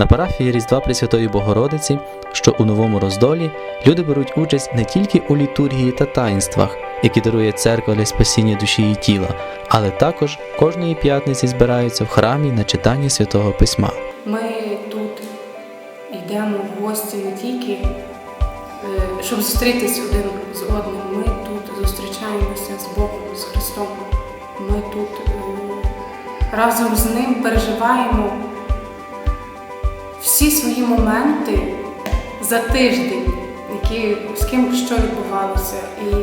На парафії Різдва Пресвятої Богородиці, що у новому роздолі, люди беруть участь не тільки у літургії та таїнствах, які дарує церква для спасіння душі і тіла, але також кожної п'ятниці збираються в храмі на читання святого письма. Ми тут йдемо в гості не тільки, е, щоб зустрітись один з одним. Ми тут зустрічаємося з Богом, з Христом. Ми тут е, разом з ним переживаємо всі свої моменти за тиждень, які, з ким що відбувалося. І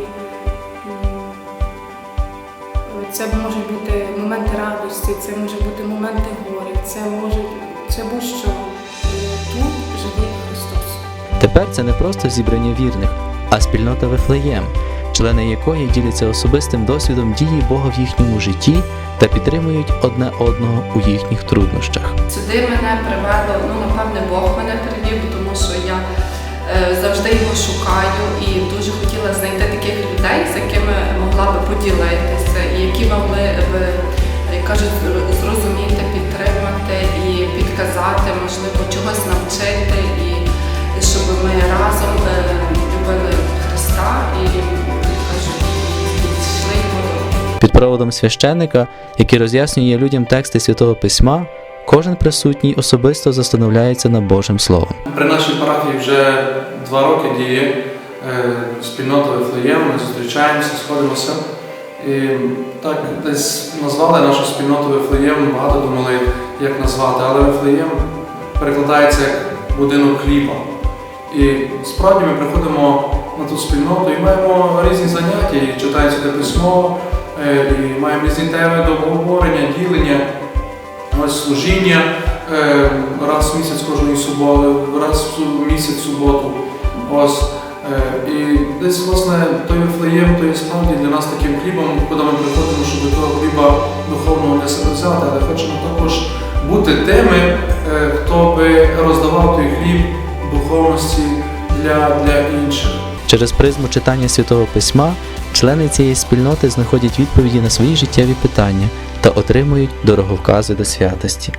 це можуть бути моменти радості, це може бути моменти горя, це може це будь-що. Тут живий Христос. Тепер це не просто зібрання вірних, а спільнота Вифлеєм, члени якої діляться особистим досвідом дії Бога в їхньому житті та підтримують одне одного у їхніх труднощах. Сюди мене привело, ну напевне, Бог мене привів, тому що я е, завжди його шукаю і дуже хотіла знайти таких людей, з якими могла би поділитися, і які могли б, кажуть, зрозуміти, підтримати і підказати, можливо, чогось навчити, і щоб ми разом е, любили Під проводом священника, який роз'яснює людям тексти святого письма, кожен присутній особисто застановляється над Божим Словом. При нашій парафії вже два роки діє е, спільнота Вифлеєм, ми зустрічаємося, сходимося. І так десь назвали нашу спільноту Вифлеєм, багато думали, як назвати, але Вифлеєм перекладається як будинок хліба. І справді ми приходимо на ту спільноту і маємо різні заняття, і читаємо святе письмо, і маємо різні теми до обговорення, ділення. Служіння е, раз в місяць кожної суботи, раз в місяць суботу. Ось. Е, і десь, власне, той Вифлеєм, то є справді для нас таким хлібом, куди ми приходимо, щоб того хліба духовного для себе взяти, але хочемо також бути тими, е, хто би роздавав той хліб духовності для, для інших. Через призму читання святого письма члени цієї спільноти знаходять відповіді на свої життєві питання та отримують дороговкази до святості.